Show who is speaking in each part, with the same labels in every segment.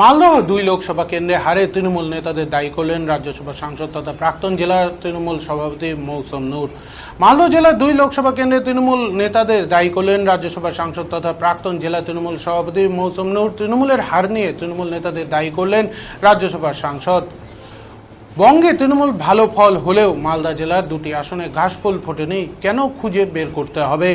Speaker 1: মালদহ দুই লোকসভা কেন্দ্রে হারে তৃণমূল নেতাদের দায়ী করলেন রাজ্যসভা সাংসদ তথা প্রাক্তন জেলা তৃণমূল সভাপতি মৌসুম নূর। মালদহ জেলার দুই লোকসভা কেন্দ্রে তৃণমূল নেতাদের দায়ী করলেন রাজ্যসভা সাংসদ তথা প্রাক্তন জেলা তৃণমূল সভাপতি মৌসুম নূর। তৃণমূলের হার নিয়ে তৃণমূল নেতাদের দায়ী করলেন রাজ্যসভার সাংসদ। বঙ্গে তৃণমূল ভালো ফল হলেও মালদা জেলার দুটি আসনে ঘাসফুল ফোটেনি। কেন খুঁজে বের করতে হবে?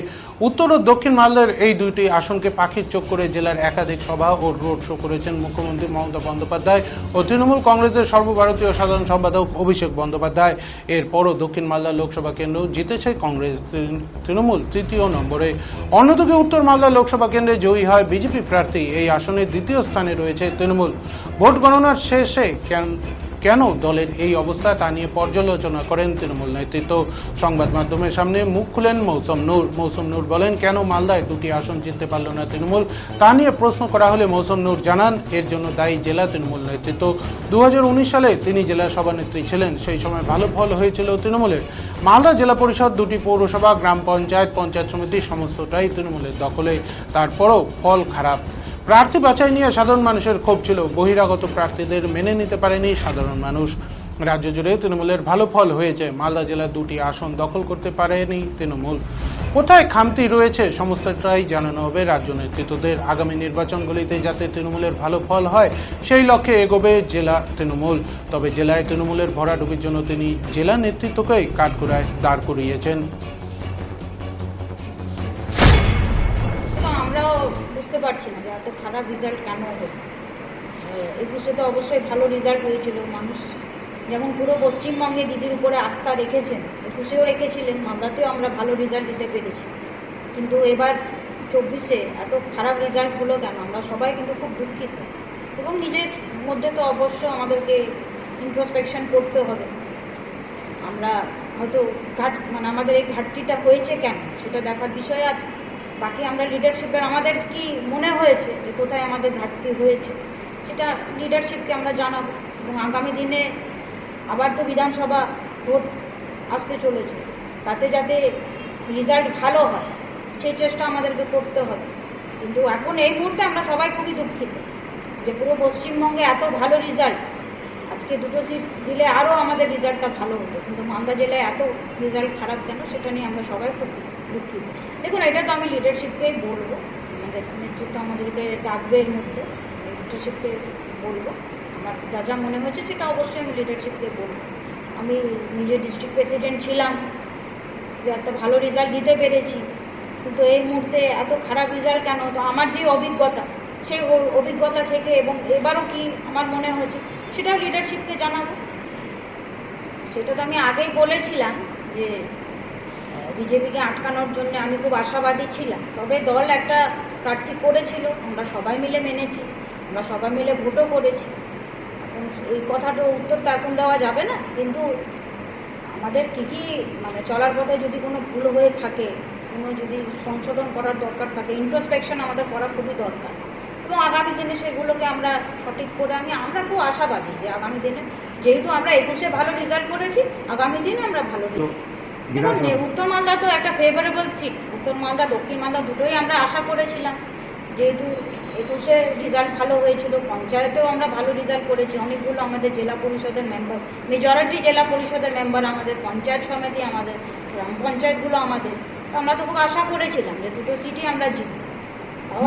Speaker 1: উত্তর ও দক্ষিণ মালদার এই দুইটি আসনকে পাখির চোখ করে জেলার একাধিক সভা ও রোড শো করেছেন মুখ্যমন্ত্রী মমতা বন্দ্যোপাধ্যায় ও তৃণমূল কংগ্রেসের সর্বভারতীয় সাধারণ সম্পাদক অভিষেক বন্দ্যোপাধ্যায়। এরপরও দক্ষিণ মালদা লোকসভা কেন্দ্র জিতেছে কংগ্রেস তৃণমূল তৃতীয় নম্বরে। অন্যদিকে উত্তর মালদা লোকসভা কেন্দ্রে জয়ী হয় বিজেপি প্রার্থী। এই আসনে দ্বিতীয় স্থানে রয়েছে তৃণমূল। ভোট গণনার শেষে কেন দলের এই অবস্থা তা নিয়ে পর্যালোচনা করেন তৃণমূল নেতৃত্ব সংবাদ মাধ্যমের সামনে মুখ খুলেন মৌসুম নূর। মৌসুম নূর বলেন, কেন মালদায় দুটি আসন জিততে পারল না তৃণমূল? তা নিয়ে প্রশ্ন করা হলে মৌসুম নূর জানান, এর জন্য দায়ী জেলা তৃণমূল নেতৃত্ব। দু হাজার উনিশ সালে তিনি জেলা সভানেত্রী ছিলেন। সেই সময় ভালো ফল হয়েছিল তৃণমূলের। মালদা জেলা পরিষদ দুটি পৌরসভা, গ্রাম পঞ্চায়েত পঞ্চায়েত সমিতি, সমস্তটাই তৃণমূলের দখলে। তারপরও ফল খারাপ। প্রার্থী বাছাই নিয়ে সাধারণ মানুষের ক্ষোভ ছিল। বহিরাগত প্রার্থীদের মেনে নিতে পারেনি সাধারণ মানুষ। রাজ্য জুড়ে তৃণমূলের ভালো ফল হয়েছে। মালদা জেলার দুটি আসন দখল করতে পারেনি তৃণমূল। কোথায় খামতি রয়েছে সমস্তটাই জানানো হবে রাজ্য নেতৃত্বদের। আগামী নির্বাচনগুলিতে যাতে তৃণমূলের ভালো ফল হয়, সেই লক্ষ্যে এগোবে জেলা তৃণমূল। তবে জেলায় তৃণমূলের ভরাডুবির জন্য তিনি জেলা নেতৃত্বকেই কাঠগড়ায় দাঁড় করিয়েছেন।
Speaker 2: পারছি না যে এত খারাপ রেজাল্ট কেন হলো একুশে তো অবশ্যই ভালো রেজাল্ট হয়েছিল মানুষ। যেমন পুরো পশ্চিমবঙ্গে দিদির উপরে আস্থা রেখেছেন, একুশেও রেখেছিলেন, মালদাতেও আমরা ভালো রেজাল্ট দিতে পেরেছি। কিন্তু এবার চব্বিশে এত খারাপ রেজাল্ট হলো কেন? আমরা সবাই কিন্তু খুব দুঃখিত। এবং নিজের মধ্যে তো অবশ্য আমাদেরকে ইন্ট্রোস্পেকশন করতে হবে। আমরা হয়তো ঘাট মানে আমাদের এই ঘাটতিটা হয়েছে কেন? সেটা দেখার বিষয় আছে। বাকি আমরা লিডারশিপের আমাদের কি মনে হয়েছে যে কোথায় আমাদের ঘাটতি হয়েছে, সেটা লিডারশিপকে আমরা জানাব। এবং আগামী দিনে আবার তো বিধানসভা ভোট আসতে চলেছে, তাতে যাতে রেজাল্ট ভালো হয়, সেই চেষ্টা আমাদেরকে করতে হবে। কিন্তু এখন এই মুহূর্তে আমরা সবাই খুবই দুঃখিত যে পুরো পশ্চিমবঙ্গে এত ভালো রেজাল্ট আজকে দুটো সিট দিলে আরও আমাদের রেজাল্টটা ভালো হতো। কিন্তু মালদা জেলায় এত রেজাল্ট খারাপ কেন? সেটা নিয়ে আমরা সবাই খুব দুঃখিত। দেখুন, এটা তো আমি লিডারশিপকেই বলব। আমাদের নেতৃত্ব আমাদেরকে ডাকবে এর মধ্যে। লিডারশিপকে বলব। আমার যা যা মনে হয়েছে সেটা অবশ্যই আমি লিডারশিপকে বলব। আমি নিজে ডিস্ট্রিক্ট প্রেসিডেন্ট ছিলাম। একটা ভালো রেজাল্ট দিতে পেরেছি। কিন্তু এই মুহূর্তে এত খারাপ রেজাল্ট কেন? তো আমার যে অভিজ্ঞতা, সেই অভিজ্ঞতা থেকে এবং এবারও কি আমার মনে হয়েছে সেটাও লিডারশিপকে জানাব। সেটা তো আমি আগেই বলেছিলাম যে বিজেপিকে আটকানোর জন্য আমি খুব আশাবাদী ছিলাম। তবে দল একটা প্রার্থী করেছিল, আমরা সবাই মিলে মেনেছি, আমরা সবাই মিলে ভোটও করেছি। এখন এই কথাটা উত্তর তো এখন দেওয়া যাবে না, কিন্তু আমাদের কী কী মানে চলার পথে যদি কোনো ভুল হয়ে থাকে, কোনো যদি সংশোধন করার দরকার থাকে ইন্ট্রোস্পেকশন আমাদের করা খুবই দরকার। এবং আগামী দিনে সেগুলোকে আমরা সঠিক করে আমি আমরা খুব আশাবাদী যে আগামী দিনে যেহেতু আমরা একুশে ভালো রেজাল্ট করেছি আগামী দিনে আমরা ভালো দেখুন উত্তর মালদা তো একটা ফেভারেবল সিট উত্তর মালদা দক্ষিণ মালদা দুটোই আমরা আশা করেছিলাম। যেহেতু একুশে রেজাল্ট ভালো হয়েছিল পঞ্চায়েতেও আমরা ভালো রেজাল্ট করেছি। অনেকগুলো আমাদের জেলা পরিষদের মেম্বার মেজরিটি জেলা পরিষদের মেম্বার আমাদের পঞ্চায়েত সমিতি আমাদের গ্রাম পঞ্চায়েতগুলো আমাদের। তো আমরা তো খুব আশা করেছিলাম যে দুটো সিটই আমরা জিতব।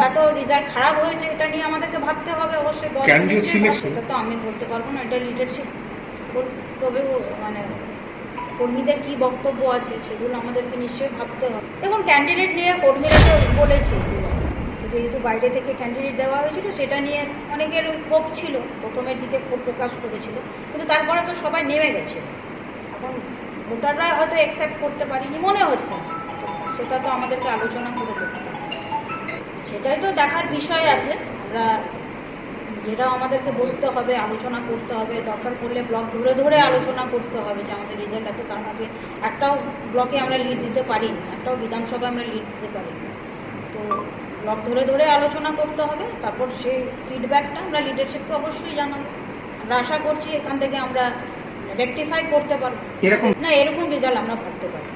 Speaker 2: এত রেজাল্ট খারাপ হয়েছে এটা নিয়ে আমাদেরকে ভাবতে হবে অবশ্যই? এটা তো আমি বলতে পারব না এটা লিডারশিপ তবে মানে কর্মীদের কি বক্তব্য আছে সেগুলো আমাদেরকে নিশ্চয়ই ভাবতে হবে। দেখুন ক্যান্ডিডেট নিয়ে কর্মীরা তো বলেছে যেহেতু বাইরে থেকে ক্যান্ডিডেট দেওয়া হয়েছিল সেটা নিয়ে অনেকের ক্ষোভ ছিল প্রথমের দিকে ক্ষোভ প্রকাশ করেছিল কিন্তু তারপরে তো সবাই নেমে গেছে। এখন ভোটাররা হয়তো অ্যাকসেপ্ট করতে পারেনি মনে হচ্ছে সেটা তো আমাদেরকে আলোচনা করে হবে। সেটাই তো দেখার বিষয় আছে। আমরা যেটা আমাদেরকে বসতে হবে আলোচনা করতে হবে দরকার পড়লে ব্লক ধরে ধরে আলোচনা করতে হবে যে আমাদের রেজাল্ট এত কারণ হবে একটাও ব্লকে আমরা লিড দিতে পারি একটাও বিধানসভায় আমরা লিড দিতে পারি তো ব্লক ধরে ধরে আলোচনা করতে হবে তারপর সেই ফিডব্যাকটা আমরা লিডারশিপকে অবশ্যই জানাব। আমরা আশা করছি এখান থেকে আমরা রেকটিফাই করতে পারব। না এরকম রেজাল্ট আমরা ভাবতে পারি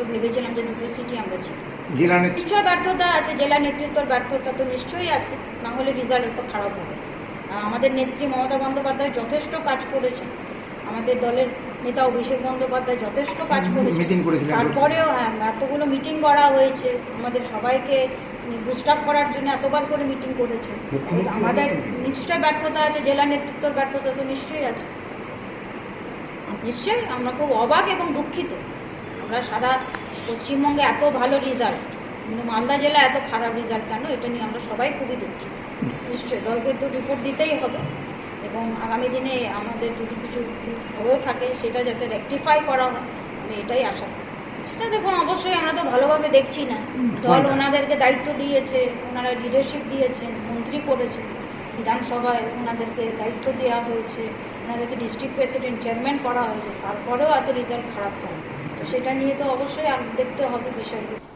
Speaker 2: তো ভেবেছিলাম যে দুটো সিটি আমরা জিতবো।
Speaker 3: জেলা
Speaker 2: নিশ্চয় ব্যর্থতা আছে জেলা নেতৃত্বের ব্যর্থতা তো নিশ্চয়ই আছে না হলে রেজাল্ট এত খারাপ হবে। আমাদের নেত্রী মমতা বন্দ্যোপাধ্যায় যথেষ্ট কাজ করেছে আমাদের দলের নেতা অভিষেক বন্দ্যোপাধ্যায় যথেষ্ট কাজ করেছে তারপরেও হ্যাঁ এতগুলো মিটিং করা হয়েছে। আমাদের সবাইকে বুস্ট আপ করার জন্য এতবার করে মিটিং করেছে আমাদের নিশ্চয়ই ব্যর্থতা আছে জেলা নেতৃত্বর ব্যর্থতা তো নিশ্চয়ই আছে। নিশ্চয়ই আমরা খুব অবাক এবং দুঃখিত। আমরা সারা পশ্চিমবঙ্গে এত ভালো রেজাল্ট কিন্তু মালদা জেলা এত খারাপ রেজাল্ট কেন? এটা নিয়ে আমরা সবাই খুবই দুঃখিত। নিশ্চয়ই দলকে তো রিপোর্ট দিতেই হবে এবং আগামী দিনে আমাদের যদি কিছু হয়েও থাকে সেটা যাতে রেকটিফাই করা হয় আমি এটাই আশা করি। সেটা দেখুন অবশ্যই আমরা তো ভালোভাবে দেখছি না। দল ওনাদেরকে দায়িত্ব দিয়েছে ওনারা লিডারশিপ দিয়েছেন মন্ত্রী করেছে বিধানসভায় ওনাদেরকে দায়িত্ব দেওয়া হয়েছে ওনাদেরকে ডিস্ট্রিক্ট প্রেসিডেন্ট চেয়ারম্যান করা হয়েছে। তারপরেও এত রেজাল্ট খারাপ তো সেটা নিয়ে তো অবশ্যই দেখতে হবে বিষয়গুলো।